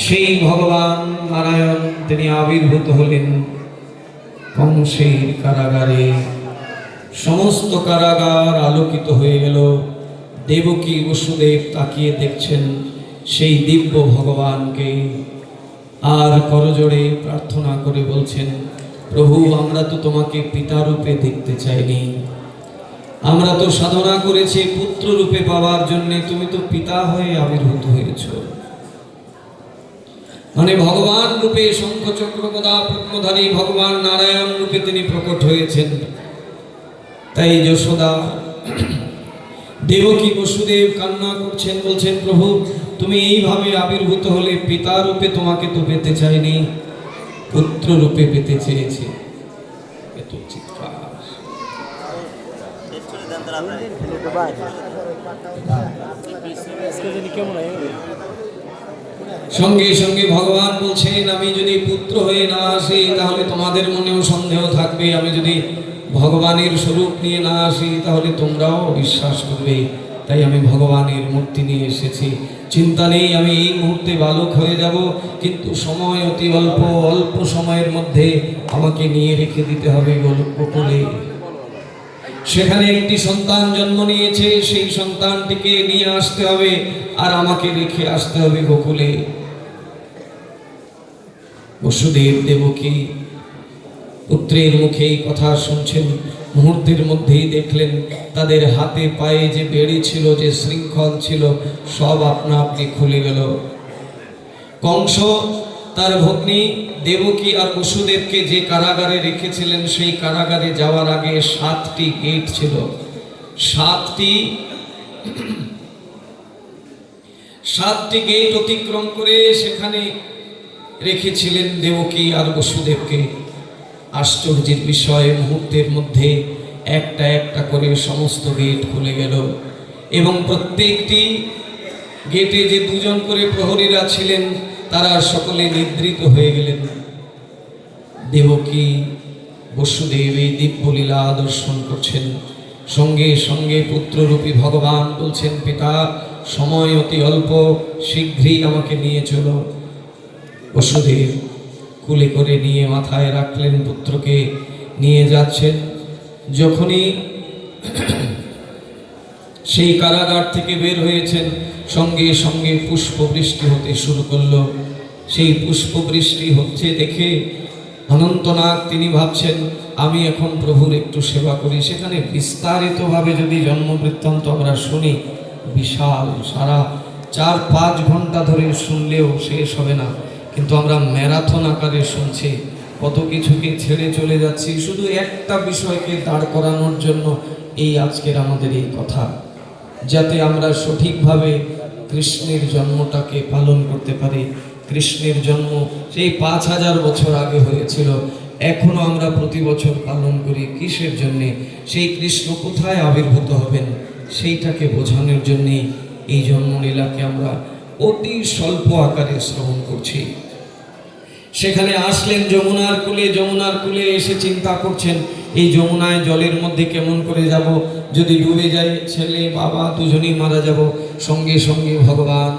সেই ভগবান নারায়ণ তিনি আবির্ভূত হলেন। কংসের কারাগারে সমস্ত কারাগার আলোকিত হয়ে গেল। দেবকী বসুদেব তাকিয়ে দেখছেন সেই দিব্য ভগবানকে। আর করজোড়ে প্রার্থনা করে বলছেন, প্রভু, আমরা তো তোমাকে পিতারূপে দেখতে চাইনি। আমরা তো সাধনা করেছি পুত্র রূপে পাওয়ার জন্য। তুমি তো পিতা হয়ে আবির্ভূত হয়েছ। মানে ভগবান রূপে শঙ্খ চক্র গদা পদ্মধারী ভগবান নারায়ণ রূপে তিনি প্রকট হয়েছেন। তাই যশোদা দেবকী বসুদেব কান্না করছেন বলছেন প্রভু তুমি এইভাবে আবির্ভূত হলে পিতা রূপে তোমাকে তো পেতে চাইনি পুত্র রূপে পেতে চেয়েছে। এত চিৎকার। সঙ্গে সঙ্গে ভগবান বলছেন, আমি যদি পুত্র হয়ে না আসি, তাহলে তোমাদের মনেও সন্দেহ থাকবে। আমি যদি ভগবানের স্বরূপ নিয়ে না আসি, তাহলে তোমরাও বিশ্বাস করবে। তাই আমি ভগবানের মূর্তি নিয়ে এসেছি। চিন্তা নেই, আমি এই মুহূর্তে বালক হয়ে যাব, কিন্তু সময় অতি অল্প অল্প সময়ের মধ্যে আমাকে নিয়ে রেখে দিতে হবে গোকুলে। সেখানে একটি সন্তান জন্ম নিয়েছে, সেই সন্তানটিকে নিয়ে আসতে হবে, আর আমাকে রেখে আসতে হবে গোকুলে। বসুদেব দেবকী। পুত্রের মুখে এই কথা শুনছেন, মুহূর্তের মধ্যেই দেখলেন তাদের হাতে পায়ে যে বেড়ি ছিল, যে শৃঙ্খল ছিল, সব আপনা আপনি খুলে গেল। কংস, তার ভগ্নী, দেবকী আর বসুদেবকে যে কারাগারে রেখেছিলেন, সেই কারাগারে যাওয়ার আগে সাতটি গেট ছিল। সাতটি সাতটি গেট অতিক্রম করে সেখানে রেখেছিলেন দেবকী আর বসুদেবকে। আশ্চর্যের বিষয়, মুহূর্তের মধ্যে একটা একটা করে সমস্ত গেট খুলে গেল এবং প্রত্যেকটি গেটে যে দুজন করে প্রহরীরা ছিলেন, তারা সকলে নিদ্রিত হয়ে গেলেন। দেবকী, বসুদেব এই দিব্যলীলা দর্শন করছেন। সঙ্গে সঙ্গে পুত্ররূপী ভগবান বলছেন, পিতা, সময় অতি অল্প, শীঘ্রই আমাকে নিয়ে চলো। বসুদেব কুলে করে নিয়ে মাথায় রাখলেন পুত্রকে, নিয়ে যাচ্ছেন। যখনই সেই কারাগার থেকে বের হয়েছেন, সঙ্গে সঙ্গে পুষ্পবৃষ্টি হতে শুরু করল। সেই পুষ্পবৃষ্টি হচ্ছে দেখে অনন্তনাগ তিনি ভাবছেন, আমি এখন প্রভুর একটু সেবা করি। সেখানে বিস্তারিতভাবে যদি জন্মবৃত্তান্ত আমরা শুনি, বিশাল সারা চার পাঁচ ঘণ্টা ধরে শুনলেও শেষ হবে না। কিন্তু আমরা ম্যারাথন আকারে শুনছি, কত কিছুকে ছেড়ে চলে যাচ্ছি। শুধু একটা বিষয়কে দাঁড় করানোর জন্য এই আজকের আমাদের এই কথা, যাতে আমরা সঠিকভাবে কৃষ্ণের জন্মটাকে পালন করতে পারি। কৃষ্ণের জন্ম সেই পাঁচ হাজার বছর আগে হয়েছিল, এখনও আমরা প্রতি বছর পালন করি। কিসের জন্যে? সেই কৃষ্ণ কোথায় আবির্ভূত হবেন সেইটাকে বোঝানোর জন্যে এই জন্মলীলাকে আমরা অতি স্বল্প আকারে শ্রবণ করছি। সেখানে আসলেন, যমুনার কুলে যমুনার কুলে এসে চিন্তা করছেন, এই যমুনায় জলের মধ্যে কেমন করে যাব? যদি ডুবে যায় ছেলে, বাবা দুজনেই মারা যাব। সঙ্গে সঙ্গে ভগবান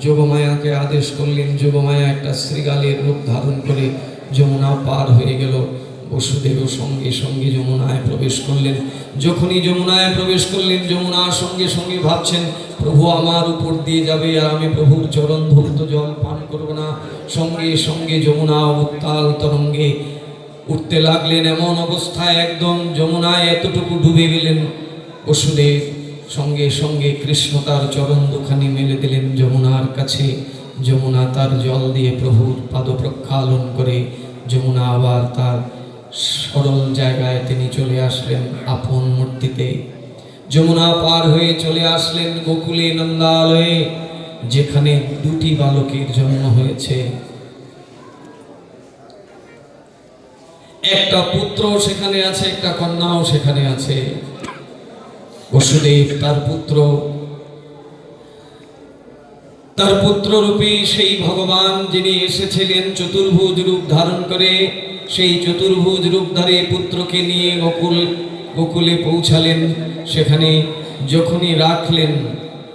যোগমায়াকে আদেশ করলেন, যোগমায়া একটা শ্রীগালের রূপ ধারণ করে যমুনা পার হয়ে গেল। বসুদেব সঙ্গে সঙ্গে যমুনায় প্রবেশ করলেন। যখনই যমুনায় প্রবেশ করলেন যমুনার সঙ্গে সঙ্গে ভাবছেন, প্রভু আমার উপর দিয়ে যাবে আর আমি প্রভুর চরণ ধৌত জল পান করব না। সঙ্গে সঙ্গে যমুনা উত্তাল তরঙ্গে উঠতে লাগলেন। এমন অবস্থায় একদম যমুনায় এতটুকু ডুবে গেলেন। বসুদেব সঙ্গে সঙ্গে কৃষ্ণ তার চরণ দুখানি মেলে দিলেন যমুনার কাছে। যমুনা তার জল দিয়ে প্রভুর পাদ প্রক্ষালন করে। যমুনা আবার তার সরল জায়গায় তিনি চলে আসলেন আপন মূর্তিতে। যমুনা পার হয়ে চলে আসলেন গোকুলে নন্দালয়ে, যেখানে দুটি বালকের জন্ম হয়েছে। একটা পুত্র সেখানে আছে, একটা কন্যাও সেখানে আছে। বসুদেব তার পুত্র। তার পুত্র পুত্ররূপী সেই ভগবান যিনি এসেছিলেন চতুর্ভুজ রূপ ধারণ করে সেই চতুর্ভুজ রূপধারী পুত্রকে নিয়ে গোকুল, গোকুলে পৌঁছালেন। সেখানে যখনই রাখলেন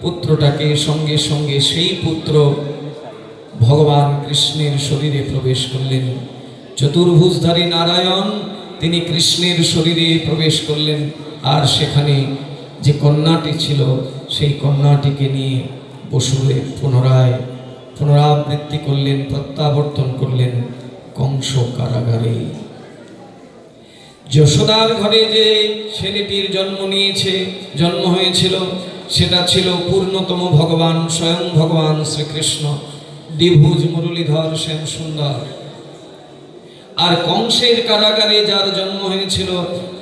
পুত্রটাকে, সঙ্গে সঙ্গে সেই পুত্র ভগবান কৃষ্ণের শরীরে প্রবেশ করলেন। চতুর্ভুজধারী নারায়ণ, তিনি কৃষ্ণের শরীরে প্রবেশ করলেন। আর সেখানে যে কন্যাটি ছিল, সেই কন্যাটিকে নিয়ে বসুদেব পুনরায় পুনরাবৃত্তি করলেন, প্রত্যাবর্তন করলেন। কংস কারাগারে। যশোদার ঘরে যে ছেলেটির জন্ম নিয়েছে, জন্ম হয়েছিল, সেটা ছিল পূর্ণতম ভগবান, স্বয়ং ভগবান শ্রীকৃষ্ণ, দ্বিভুজ মুরলীধর শ্যাম সুন্দর আর কংসের কারাগারে যার জন্ম হয়েছিল,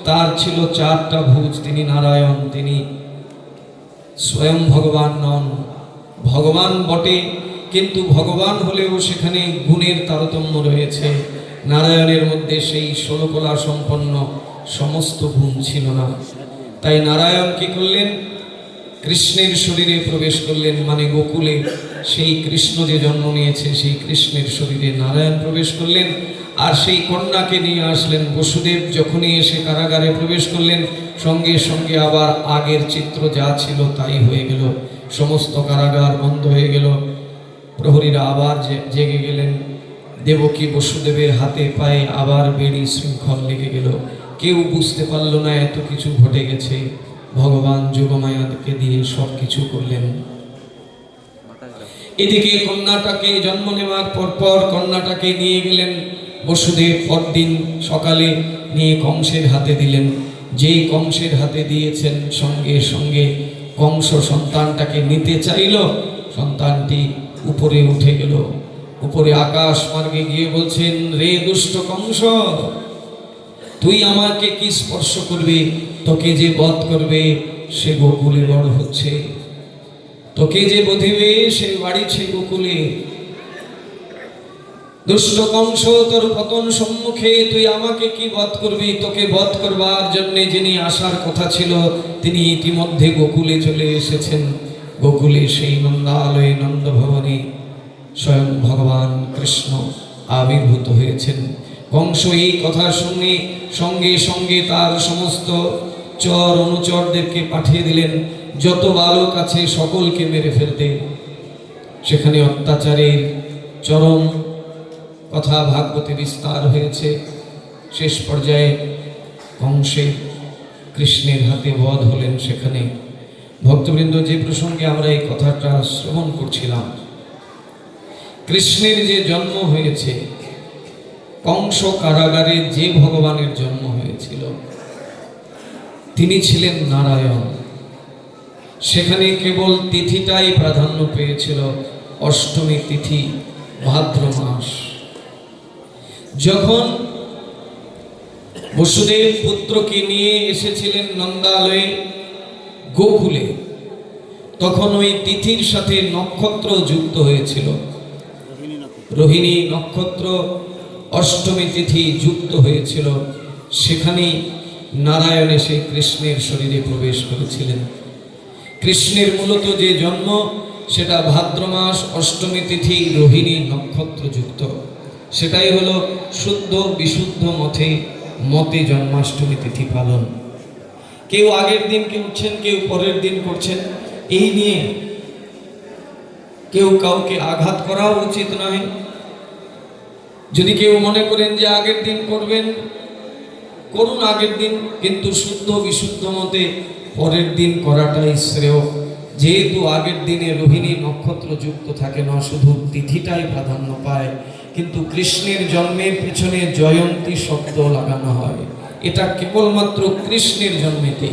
তার ছিল চারটা ভুজ, তিনি নারায়ণ, তিনি স্বয়ং ভগবান নন। ভগবান বটে কিন্তু ভগবান হলেও সেখানে গুণের তারতম্য রয়েছে। নারায়ণের মধ্যে সেই ষোলকলা সম্পন্ন সমস্ত গুণ ছিল না। তাই নারায়ণ কি করলেন? কৃষ্ণের শরীরে প্রবেশ করলেন মানে গোকুলে। সেই কৃষ্ণ যে জন্ম নিয়েছে, সেই কৃষ্ণের শরীরে নারায়ণ প্রবেশ করলেন। আর সেই কন্যাকে নিয়ে আসলেন বসুদেব। যখনই এসে কারাগারে প্রবেশ করলেন, সঙ্গে সঙ্গে আবার আগের চিত্র যা ছিল তাই হয়ে গেল। সমস্ত কারাগার বন্ধ হয়ে গেল। প্রহরীরা আবার জেগে গেলেন। দেবকী বসুদেবের হাতে পায়ে আবার বেড়ি শৃঙ্খল লেগে গেল। কেউ বুঝতে পারল না এত কিছু ঘটে গেছে। ভগবান যোগমায়াকে দিয়ে সব কিছু করলেন। এদিকে কন্যাটাকে জন্ম নেওয়ার পর পর কন্যাটাকে নিয়ে গেলেন বসুদেব পরদিন সকালে নিয়ে কংসের হাতে দিলেন। যেই কংসের হাতে দিয়েছেন সঙ্গে সঙ্গে কংস সন্তানটাকে নিতে চাইল। সন্তানটি উপরে উঠে গেল। উপরে আকাশ মার্গে গিয়ে বলছেন, রে দুষ্ট কংস তুই আমাকে কি স্পর্শ করবি? তোকে যে বধ করবে, সে গোকুলে বড় হচ্ছে। তোকে যে বধিবে, সে বাড়িছে গোকুলে। দুষ্ট কংস তোর পতন সম্মুখে তুই আমাকে কি বধ করবি? তোকে বধ করবার জন্যে যিনি আসার কথা ছিল, তিনি ইতিমধ্যে গোকুলে চলে এসেছেন। গোকুলে সেই নন্দালয়ে নন্দভবনে স্বয়ং ভগবান কৃষ্ণ আবির্ভূত হয়েছেন। কংস এই কথা শুনে সঙ্গে সঙ্গে তার সমস্ত চর অনুচরদেরকে পাঠিয়ে দিলেন। যত বালক আছে সকলকে মেরে ফেলতে। সেখানে অত্যাচারের চরম কথা ভাগবতে বিস্তার হয়েছে। শেষ পর্যায়ে কংসে কৃষ্ণের হাতে বধ হলেন সেখানে। ভক্তবৃন্দ যে প্রসঙ্গে আমরা এই কথাটা শ্রবণ করছিলাম, কৃষ্ণের যে জন্ম হয়েছে, কংস কারাগারে যে ভগবানের জন্ম হয়েছিল, তিনি ছিলেন নারায়ণ। সেখানে কেবল তিথিটাই প্রাধান্য পেয়েছিল অষ্টমী তিথি, ভাদ্র মাস। যখন বসুদেব পুত্রকে নিয়ে এসেছিলেন নন্দালয়ে গোকুলে। তখন ওই তিথির সাথে নক্ষত্র যুক্ত হয়েছিল। রোহিণী নক্ষত্র অষ্টমী তিথি যুক্ত হয়েছিল। সেখানেই নারায়ণ এসে কৃষ্ণের শরীরে প্রবেশ করেছিলেন। কৃষ্ণের মূলত যে জন্ম, সেটা ভাদ্র মাস অষ্টমী তিথি রোহিণী নক্ষত্র যুক্ত। সেটাই হলো শুদ্ধ বিশুদ্ধ মতে মতে জন্মাষ্টমী তিথি পালন। কেউ আগের দিন করছেন কেউ পরের দিন করছেন। এই নিয়ে কেউ কাউকে আঘাত করাও উচিত নয়। যদি কেউ মনে করেন যে আগের দিন করবেন, করুন আগের দিন, কিন্তু শুদ্ধ বিশুদ্ধ মতে পরের দিন করাটাই শ্রেয়। যেহেতু আগের দিনে রোহিণী নক্ষত্র যুক্ত থাকে না, শুধু তিথিটাই প্রাধান্য পায়, কিন্তু কৃষ্ণের জন্মের পেছনে জয়ন্তী শব্দ লাগানো হয়। এটা কেবলমাত্র কৃষ্ণের জন্মেতে।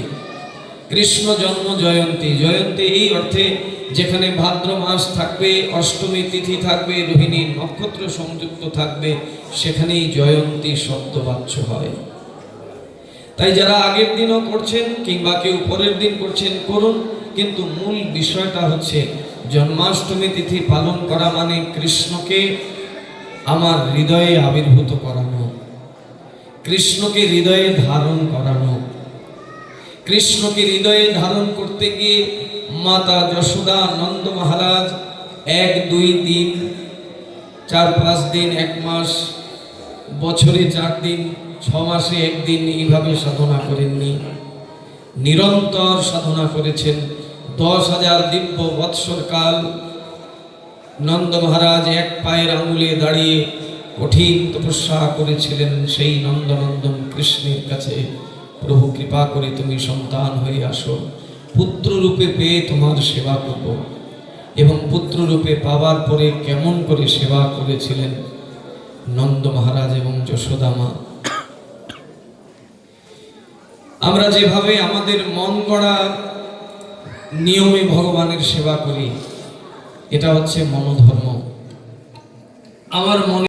কৃষ্ণ জন্ম জয়ন্তী। জয়ন্তী এই অর্থে যেখানে ভাদ্র মাস থাকবে, অষ্টমী তিথি থাকবে রোহিণী নক্ষত্র সংযুক্ত থাকবে, সেখানেই জয়ন্তী শব্দবাচ্য হয়। তাই যারা আগের দিনও করছেন কিংবা কেউ পরের দিন করছেন, করুন। কিন্তু মূল বিষয়টা হচ্ছে, জন্মাষ্টমী তিথি পালন করা মানে কৃষ্ণকে আমার হৃদয়ে আবির্ভূত করানো। কৃষ্ণকে হৃদয়ে ধারণ করানো। কৃষ্ণকে হৃদয়ে ধারণ করতে গিয়ে মাতা যশোদা নন্দ মহারাজ এক, দুই দিন, চার, পাঁচ দিন, এক মাস, বছরে চার দিন, ছ মাসে একদিন এইভাবে সাধনা করেননি। নিরন্তর সাধনা করেছেন। দশ হাজার দিব্য বৎসর কাল নন্দ মহারাজ এক পায়ের আঙুলে দাঁড়িয়ে কঠিন তপস্যা করেছিলেন সেই নন্দনন্দন কৃষ্ণের কাছে, প্রভু, কৃপা করে তুমি সন্তান হয়ে আসো। পুত্র রূপে পেয়ে তোমার সেবা করব। এবং পুত্র রূপে পাওয়ার পরে কেমন করে সেবা করেছিলেন? নন্দ মহারাজ এবং যশোদামা আমরা যেভাবে আমাদের মন গড়া নিয়মে ভগবানের সেবা করি, এটা হচ্ছে মনোধর্ম। আমার মনে